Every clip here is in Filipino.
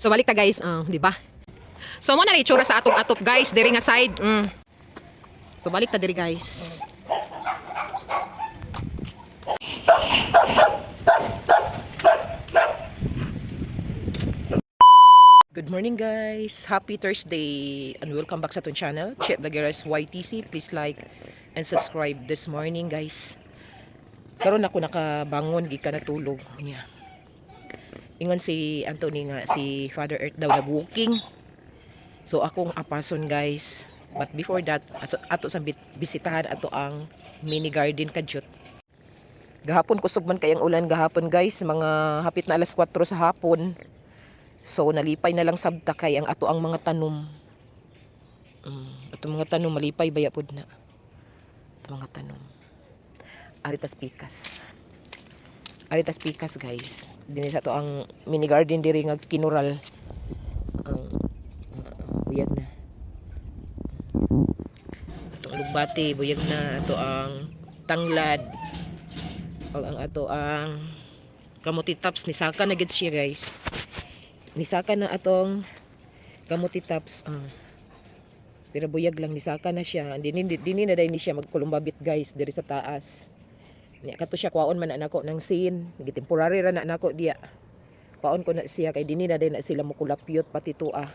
So balik ta guys, uh, di ba? So mo na itsura sa atong atop guys, diri nga side. Mm. So balik ta diri guys. Good morning guys. Happy Thursday and welcome back sa atong channel, Chip Lagueras YTC. Please like and subscribe this morning guys. Karon ako nakabangon gikan natulog niya. Ingon si Anthony nga si Father Earth daw nag-walking. So akong apason guys. But before that, aso, ato sa bisitahan ato ang mini garden kadyot. Gahapon kusog man kayang ulan gahapon guys, mga hapit na alas 4 sa hapon. So nalipay na lang sabta kay ang ato ang mga tanom. Ato mga tanom malipay baya pud na. Ato mga tanom. Aritas pikas. Aritas pikas guys. Dinhi sa to ang mini garden diri nga kinural. Ang uh, buyag na. Ato ang lugbati, buyag na ato ang tanglad. Pag ang ato ang kamuti tops ni saka na gid siya guys nisaka na atong kamuti tops ah. pero buyag lang nisaka na siya dini dini na dai ni siya magkulumbabit guys diri sa taas niya kato siya kwaon man na nako ng sin gi temporary ra na nako diya kwaon ko na siya kay dini na dai na sila mukulapyot pati tuah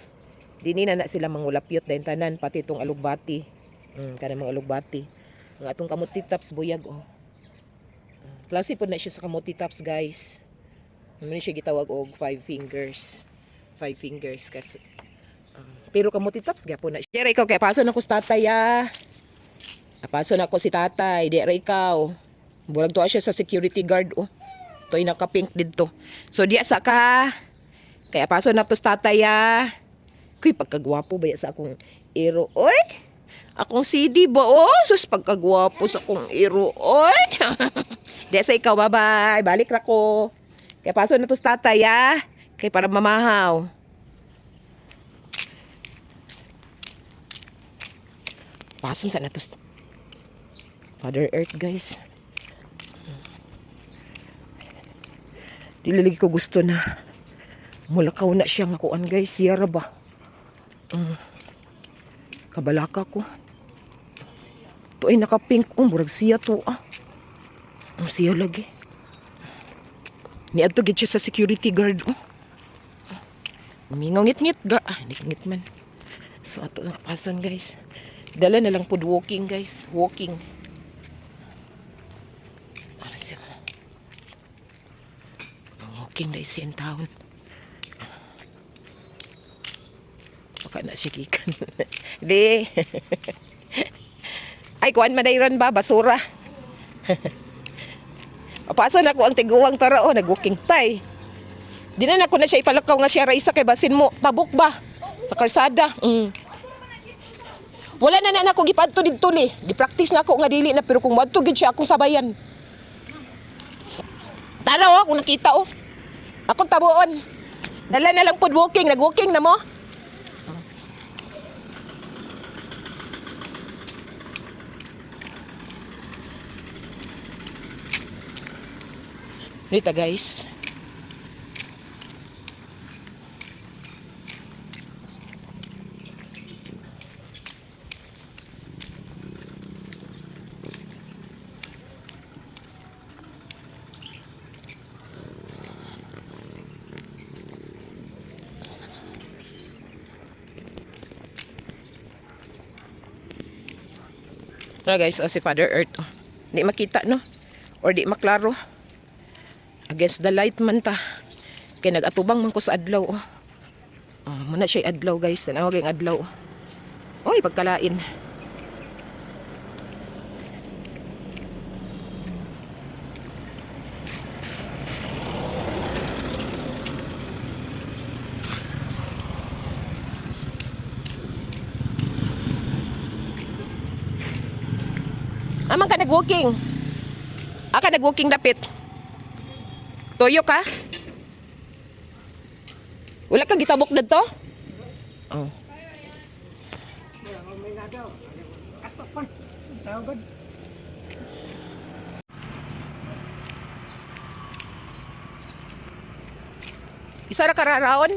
dini na na sila mangulapyot dayon tanan pati tong alugbati mm, kana mga alugbati ang atong kamuti tops buyag oh klase po na siya sa kamuti tops guys ano siya gitawag og five fingers. Five fingers kasi. um, pero kamuti tops gyapon na. Dere ikaw kay paso na ko sa tatay ah. Paso na ko si tatay, dere ikaw. Bulag to siya sa security guard oh. Toy naka-pink didto. So diya sa ka. Kaya paso na to tatay ah. Kuy pagkagwapo ba ya sa akong iro. Oy! Akong CD ba oh? Sus pagkagwapo sa akong iro. Oy! Diya sa ikaw, bye-bye. Balik ra ko. Kaya paso na to tatay, ah. Kaya para mamahaw. Pason sa na to. s- Father Earth, guys. Dilalagi ko gusto na. Mulakaw na siya nga kuan, guys. Siyara ba? Mm. Kabalaka ko. To ay naka-pink. Oh, murag siya to, ah. Ang siya lagi. Ni adto gid siya sa security guard. Oh. Mingaw ngit-ngit ga. Ah, ngit man. So ato nga pason guys. Dala na lang pud walking guys. Walking. Para siya. Walking dahil siya taon. Baka na siya kikan. Di. Ay, kuan madayron ba? Basura. Papaso na ko ang tiguwang tara oh, nag-walking tay. Di na na ko na siya ipalakaw nga siya raisa kay basin mo. Tabok ba? Sa karsada. Mm. Wala na na ako gipadto didto ni. Gi-practice na ako nga dili na pero kung wadto gid siya akong sabayan. Tanaw oh, kung nakita oh. Akong tabuon. Dala na lang pod walking, nag-walking na mo. Dito guys. Ano guys, oh, si Father Earth. Oh. Di makita no? Or di maklaro. Against the light man ta. Kay nagatubang man ko sa adlaw. Oh. Oh, muna siya adlaw guys. Tanawag yung adlaw. Oy, pagkalain. Aman ka nag-walking? Aka nag-walking dapit? Toyo ka? Wala ka gitabok na to? Oh. Isa ra kararaon?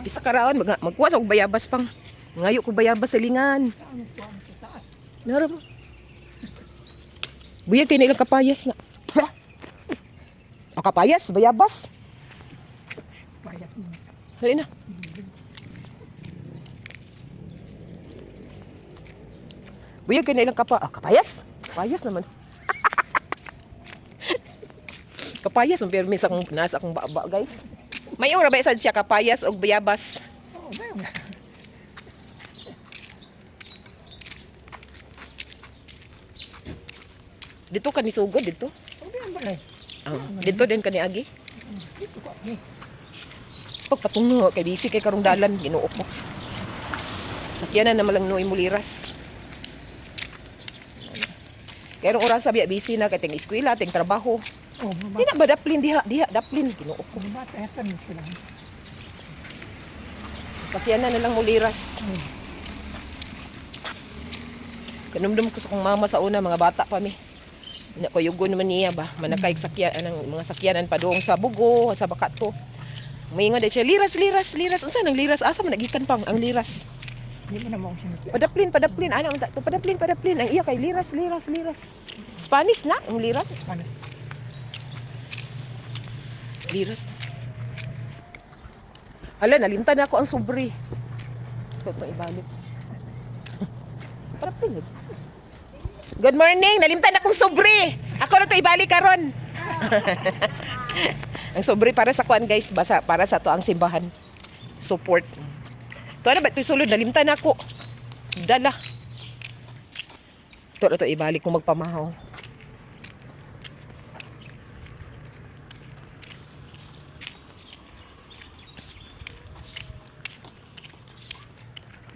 Pisa karaon mag magkuha sa bayabas pang. Ngayo ko bayabas sa lingan. Nara mo. Buyag kay nilang kapayas na. O kapayas, bayabas. Halina. Buyag kay nilang kapa. Ah, kapayas. Kapayas naman. kapayas permis akong nasa akong baba, guys. May ora ba sad siya kapayas og bayabas? Dito ka ni sugod dito. Ah, dito din ka ni agi. Pag patungo kay bisi kay karong dalan ginuok mo. Sakyanan na malang noy muliras. Kaya oras sabi busy na kay ting eskwela, ting trabaho. Oh, Di na ba daplin diha, diha daplin ginuok ko. Sakyanan na lang muliras. Kanumdum ko sa kong mama sa una, mga bata pa mi. Ina ko naman niya ba, manakay sakyan ang mga sakyanan pa doong sa Bugo, sa Bakato. Maingon din siya, liras, liras, liras. Unsa nang liras? Asa man nagikan pang ang liras? Mo na mo. Padaplin, padaplin. Ano man to? Padaplin, padaplin. Ang iya kay liras, liras, liras. Spanish na, ang liras. Paano? Liras. Ala, nalimtan ako ang sobre. Ito pa ibalik. Padaplin. eh. Good morning, nalimtan akong sobre. Ako na to ibalik karon. ang sobre para sa kuan guys, basa para sa to ang simbahan. Support. To ano ba ito sulod nalimtan ako. Dala. Ito na to ibalik kung magpamahaw.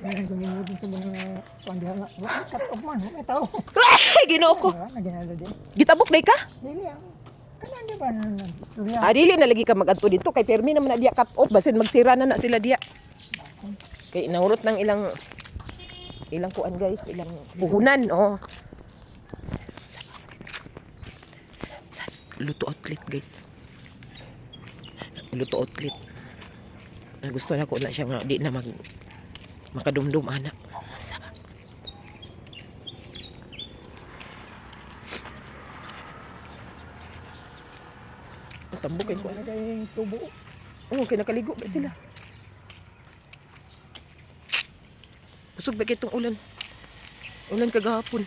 Inudin sa mga. Wala, cut off man. Wala tao. Ay, ginoo ko. Wala, naginalo din. Gitabok day ka? Dili ang. Kanan di ba na Surya. Ah, dili na lagi ka magadto dito kay permi naman na diya cut off basin magsira na na sila diya. Kay naurot ng ilang ilang kuan guys, ilang puhunan, oh. Sas luto outlet guys. Luto outlet. Ah, Gusto na ko na siya nga di na mag makadumdum anak. Sa Tambok ko. Wala kayong tubo. Oo, kinakaligo ba sila? Busog ba itong ulan? Ulan kagahapon.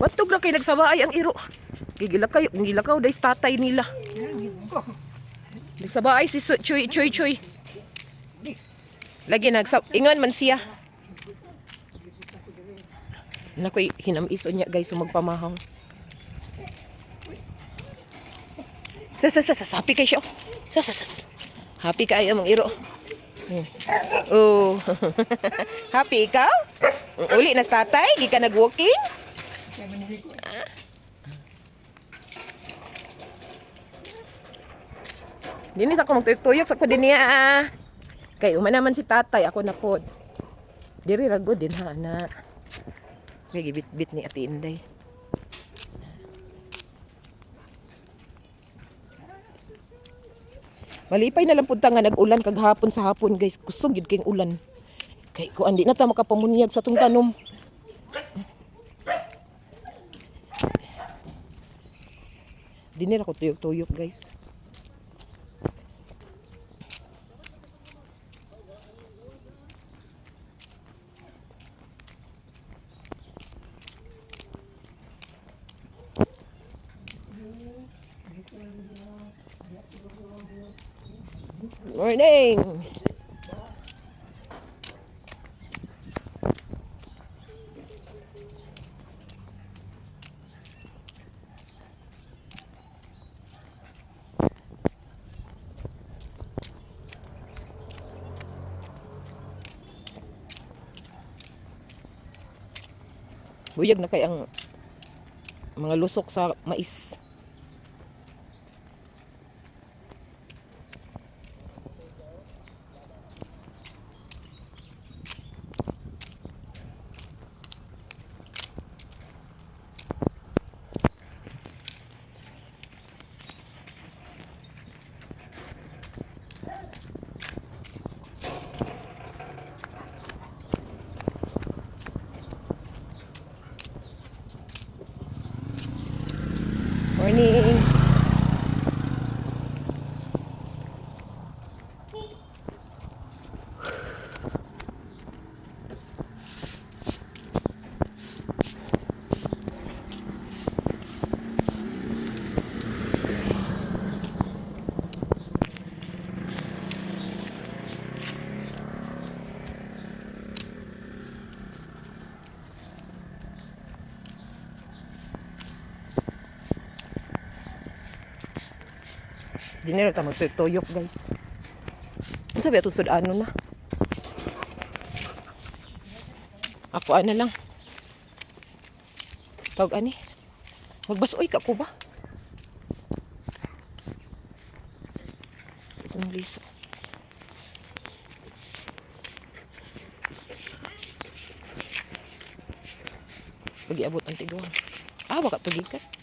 Watog na kay nagsabaay ang iro. Gigilakaw, gilakaw dahil tatay nila. Nagsabaay si Choy Choy Choy. Lagi nagsab ingon man siya. Nakoy hinamiso niya guys sumagpamahaw. Sa sa sa sa happy kay siya. Sa sa sa sa. Happy kay among iro. Oh. happy ikaw? Uli na tatay, di ka nag-walking? Dini sa akong tuyok-tuyok sa ko din niya. ah. Kay uma naman si tatay, ako na pod. Diri rago din ha na. Kay gibit-bit ni Ate Inday. Malipay na lang punta nga nag-ulan kag hapon sa hapon guys. Kusog gid kay ulan. Kay ko andi na ta makapamunyag sa tong tanom. Dinira ko tuyok-tuyok guys. Morning! Buyag na kay ang mga lusok sa mais. morning. Dinero ta magtuyok guys. Ano sabi ato sud ano na? Ako ano lang. Tawag ani. Magbasoy ka ko ba? Isang liso. Pagi abot ang tiguan. Ah, baka pagikat.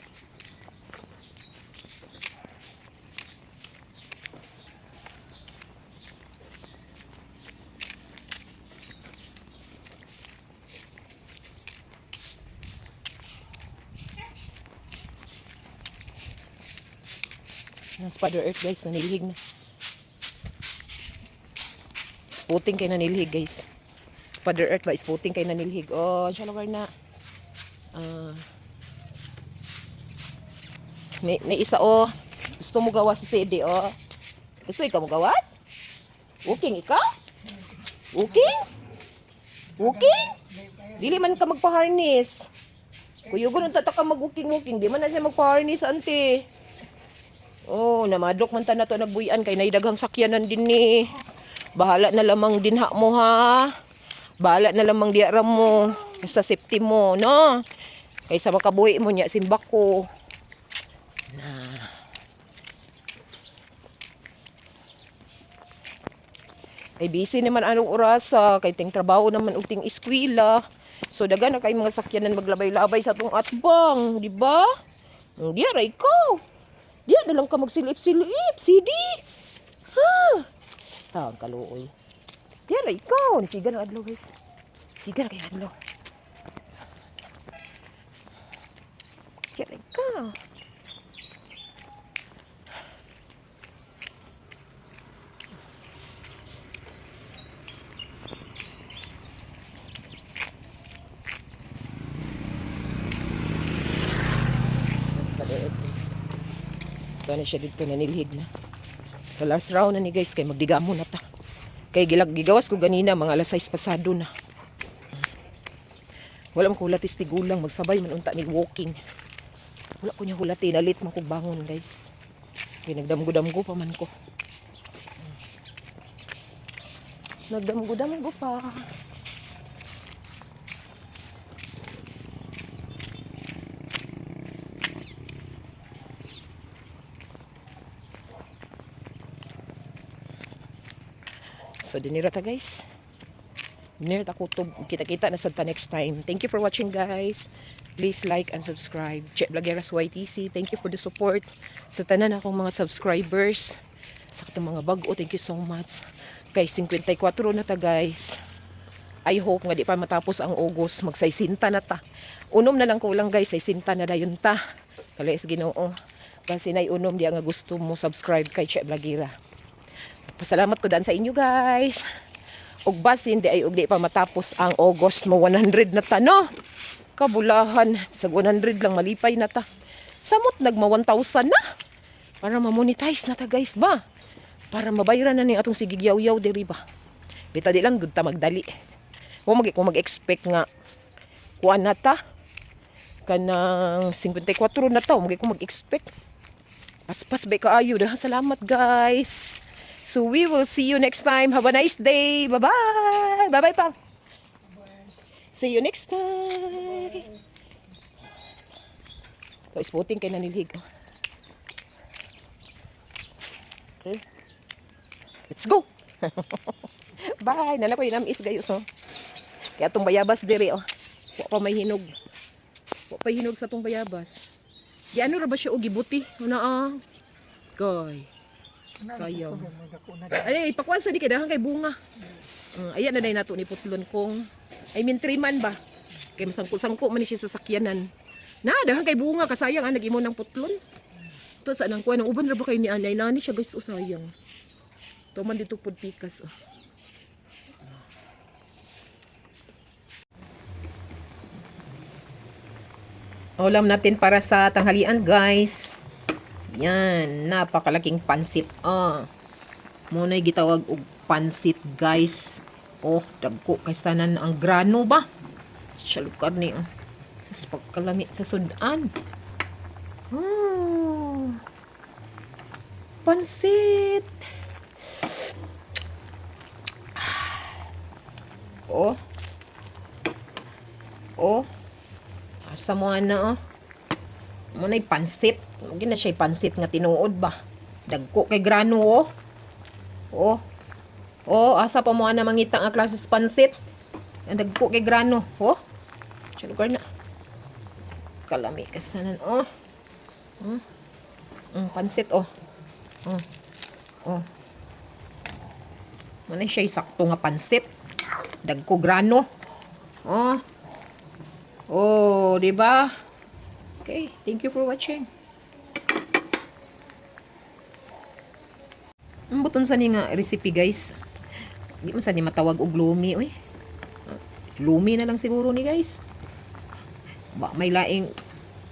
Nas Father Earth guys, nanilhig na. Spooting kay nanilhig guys. Father Earth ba, spooting kay nanilhig. Oh, siya lugar na. Ah. may, may isa oh. Gusto mo gawas si CD oh. Gusto ikaw mo gawas? Walking ikaw? Walking? Walking? Dili man ka magpa-harness. Kuyugon ang tataka mag-walking-walking. Di man na siya magpa-harness, ante. Oh, namadok man ta na to nagbuyan kay naidaghang sakyanan din ni. Bahala na lamang dinha mo ha. Bahala na lamang diara mo sa safety mo, no? Kaysa makabuhi mo niya simbak ko. Na. Ay busy naman anong orasa kay ting trabaho naman uting eskwela. So daga na kay mga sakyanan maglabay-labay sa tong atbang, di ba? Di aray ko. Di na lang ka magsilip-silip, CD. Ha? Ang kaluoy. Di aray ko. Nisigan ang adlaw, guys. Sigan kay adlaw. Di aray ka. Na siya dito nanilhig na. Sa last round na ni guys, kay magdigamo na ta. Kay gilag gigawas ko ganina, mga alas 6 pasado na. Wala man ko tigulang, magsabay man unta ni walking. Wala ko niya hulati, nalit man ko bangon guys. Kay nagdamgo-damgo pa man ko. Nagdamgo-damgo pa. So dinira ta guys. Dinira ta kutob. Kita-kita na sad ta next time. Thank you for watching guys. Please like and subscribe. Check Blagueras YTC. Thank you for the support. Sa tanan akong mga subscribers. Sa katong mga bago. Thank you so much. Guys, 54 na ta guys. I hope nga di pa matapos ang August. Magsaysinta na ta. Unom na lang kulang guys. Saysinta na dayon ta. Kalayas ginoo. Kasi na unom di nga gusto mo subscribe kay Che Blagira. Pasalamat ko dan sa inyo guys. Ug basin di ay ug di pa matapos ang August mo 100 na ta no. Kabulahan sa 100 lang malipay na ta. Samot nagma 1,000 na. Para ma-monetize na ta guys ba. Para mabayaran na ni atong sigigyaw-yaw diri ba. Bita di lang gud ta magdali. Wa mag ko mag-expect nga kuan na ta kanang 54 na ta, mag ko mag-expect. Paspas ba kaayo dah. Salamat guys. So we will see you next time. Have a nice day. Bye-bye. Bye-bye pa. See you next time. Ito, spotting kay nanilhig. Okay. Let's go. Bye. Nala ko yung is gayos. Oh. Kaya itong bayabas diri. Oh. Wa pa may hinog. Wa pa hinog sa itong bayabas. Di ano ra ba siya o gibuti? Una ah. Goy. Sayang. Ay, ipakuan sa di kay dahan kay bunga. Uh, ayan na day nato ni putlon kong I mean three man ba? Kay masangko-sangko man ni siya sa sakyanan. Na, dahan kay bunga kasayang ah, nag-imo ng putlon. To sa nang kuan ng uban ra ba kay ni anay nani siya guys o sayang. To man dito pud pikas. Oh. Ulam natin para sa tanghalian guys. Yan, napakalaking pansit. Ah. Muna gitawag og pansit, guys. Oh, dagko kay sanan ang grano ba? Salukad ni. Oh. Sus pagkalami sa sudan. Oh. Pansit. Oh. Oh. Asa mo ana oh. Mo na pansit. Hindi na siya pansit nga tinuod ba. Dagko kay grano oh. Oh. Oh, asa pa mo ana mangita nga klases pansit. Ang dagko kay grano. Oh. Sa lugar na. Kalami kasanan oh. Hmm. Mm, pansit oh. Oh. Oh. Manay siya sakto nga pansit. Dagko grano. Oh. Oh, di ba? Okay, thank you for watching. Buton sa ni nga recipe guys. Di man sa ni matawag og lumi oy. Lumi na lang siguro ni guys. Ba may laing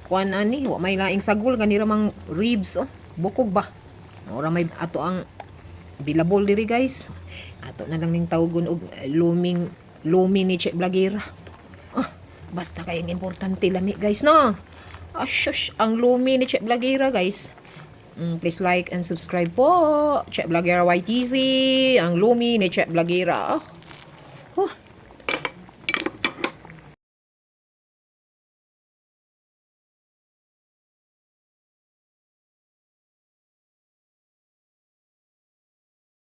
kuan ani, wa may laing sagol kanira mang ribs oh. Bukog ba? Ora may ato ang bilabol diri guys. Ato na lang ning tawgon og luming lumi ni Che Blagera. Ah, basta kayong importante lami guys no. Ah, shush, ang lumi ni Che Blagera guys. Mm, please like and subscribe po. Che Blagera YTZ, ang lumi ni Che Blagera. Ah,